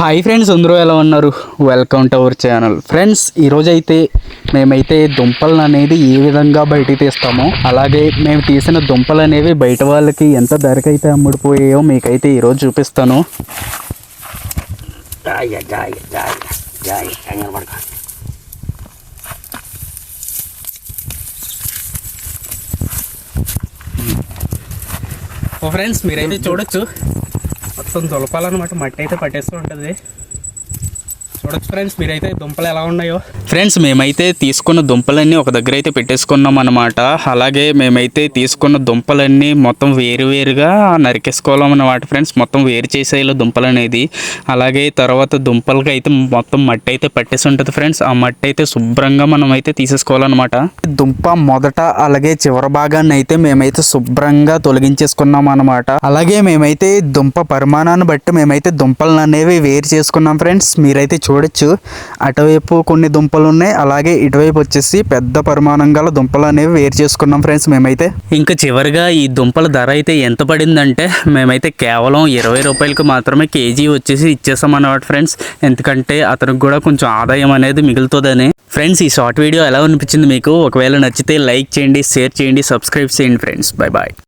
Hi friends అందరూ ఎలా ఉన్నారు? Welcome to our channel friends ఈరోజు అయితే మేమైతే దుంపలను అనేది ఏ విధంగా బయటికి తీస్తామో అలాగే మేము తీసిన దుంపలు అనేవి బయట వాళ్ళకి ఎంత ధరకైతే అమ్ముడిపోయాయో మీకైతే ఈరోజు చూపిస్తాను. ఫ్రెండ్స్ మీరైతే చూడొచ్చు. మొత్తం దులపాలన్నమాట. మట్టి అయితే పట్టేస్తూ ఉంటుంది. చూడొచ్చు ఫ్రెండ్స్ మీరైతే దుంపలు ఎలా ఉన్నాయో. ఫ్రెండ్స్ మేమైతే తీసుకున్న దుంపలన్నీ ఒక దగ్గర అయితే పెట్టేసుకున్నాం అనమాట అలాగే మేమైతే తీసుకున్న దుంపలన్నీ మొత్తం వేరు వేరుగా నరికేసుకోవాలన్నమాట ఫ్రెండ్స్. మొత్తం వేరు చేసేయాలి దుంపలు అనేది అలాగే తర్వాత దుంపలకి అయితే మొత్తం మట్టి అయితే పట్టేసి ఉంటుంది ఫ్రెండ్స్. ఆ మట్టి అయితే శుభ్రంగా మనం అయితే తీసేసుకోవాలన్నమాట దుంప మొదట అలాగే చివరి భాగాన్ని అయితే మేమైతే శుభ్రంగా తొలగించేసుకున్నాం అనమాట అలాగే మేమైతే దుంప పరిమాణాన్ని బట్టి మేమైతే దుంపలను అనేవి వేరు చేసుకున్నాం ఫ్రెండ్స్. మీరైతే చూడొచ్చు. అటువైపు కొన్ని దుంపలు ఉన్నాయి అలాగే ఇటువైపు వచ్చేసి పెద్ద పరిమాణం గల దుంపలు అనేవి వేరు చేసుకున్నాం ఫ్రెండ్స్ మేమైతే. ఇంకా చివరిగా ఈ దుంపల ధర అయితే ఎంత పడిందంటే మేమైతే కేవలం ఇరవై రూపాయలకు మాత్రమే కేజీ వచ్చేసి ఇచ్చేసాం అన్నమాట ఫ్రెండ్స్. ఎందుకంటే అతనికి కూడా కొంచెం ఆదాయం అనేది మిగులుతుందని. ఫ్రెండ్స్ ఈ షార్ట్ వీడియో ఎలా అనిపించింది మీకు? ఒకవేళ నచ్చితే లైక్ చేయండి షేర్ చేయండి సబ్స్క్రైబ్ చేయండి ఫ్రెండ్స్. Bye bye.